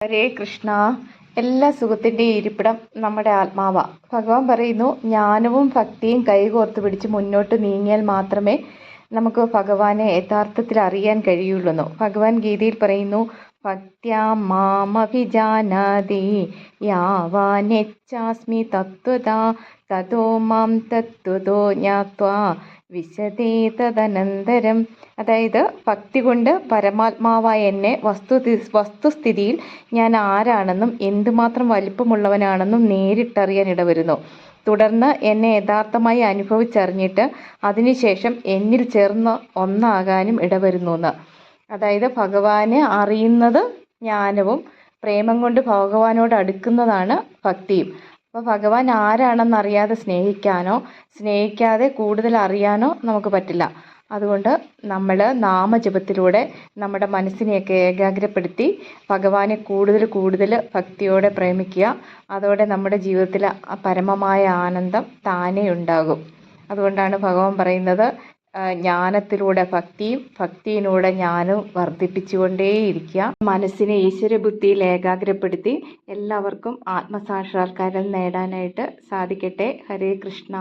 ഹരേ കൃഷ്ണ. എല്ലാ സുഖത്തിന്റെയും ഇരിപ്പിടം നമ്മുടെ ആത്മാവ. ഭഗവാൻ പറയുന്നു ജ്ഞാനവും ഭക്തിയും കൈകോർത്ത് പിടിച്ച് മുന്നോട്ട് നീങ്ങിയാൽ മാത്രമേ നമുക്ക് ഭഗവാനെ യഥാർത്ഥത്തിൽ അറിയാൻ കഴിയുള്ളൂ ഭഗവാൻ ഗീതയിൽ പറയുന്നു ഭക്ത്യാ മാമഭിജാനാതി യാവാനെച്ചാസ്മി തത്വത തതോ മാം തത്വതോ ജ്ഞാത്വാ വിശദേ തദനന്തരം അതായത് ഭക്തി കൊണ്ട് പരമാത്മാവായ എന്നെ വസ്തു വസ്തുസ്ഥിതിയിൽ ഞാൻ ആരാണെന്നും എന്തുമാത്രം വലിപ്പമുള്ളവനാണെന്നും നേരിട്ടറിയാൻ ഇടവരുന്നു. തുടർന്ന് എന്നെ യഥാർത്ഥമായി അനുഭവിച്ചറിഞ്ഞിട്ട് അതിനുശേഷം എന്നിൽ ചേർന്ന് ഒന്നാകാനും ഇടവരുന്നു എന്ന് അതായത് ഭഗവാനെ അറിയുന്നത് ജ്ഞാനവും പ്രേമം കൊണ്ട് ഭഗവാനോട് അടുക്കുന്നതാണ് ഭക്തിയും. അപ്പോൾ ഭഗവാൻ ആരാണെന്ന് അറിയാതെ സ്നേഹിക്കാനോ സ്നേഹിക്കാതെ കൂടുതൽ അറിയാനോ നമുക്ക് പറ്റില്ല. അതുകൊണ്ട് നമ്മൾ നാമജപത്തിലൂടെ നമ്മുടെ മനസ്സിനെയൊക്കെ ഏകാഗ്രപ്പെടുത്തി ഭഗവാനെ കൂടുതൽ കൂടുതൽ ഭക്തിയോടെ പ്രേമിക്കുക. അതോടെ നമ്മുടെ ജീവിതത്തിൽ പരമമായ ആനന്ദം താനേ ഉണ്ടാകും. അതുകൊണ്ടാണ് ഭഗവാൻ പറയുന്നത് ജ്ഞാനത്തിലൂടെ ഭക്തിയും ഭക്തിയിലൂടെ ജ്ഞാനവും വർദ്ധിപ്പിച്ചുകൊണ്ടേയിരിക്കുക. മനസ്സിനെ ഈശ്വരബുദ്ധിയിൽ ഏകാഗ്രപ്പെടുത്തി എല്ലാവർക്കും ആത്മസാക്ഷാത്കാരം നേടാനായിട്ട് സാധിക്കട്ടെ. ഹരേ കൃഷ്ണ.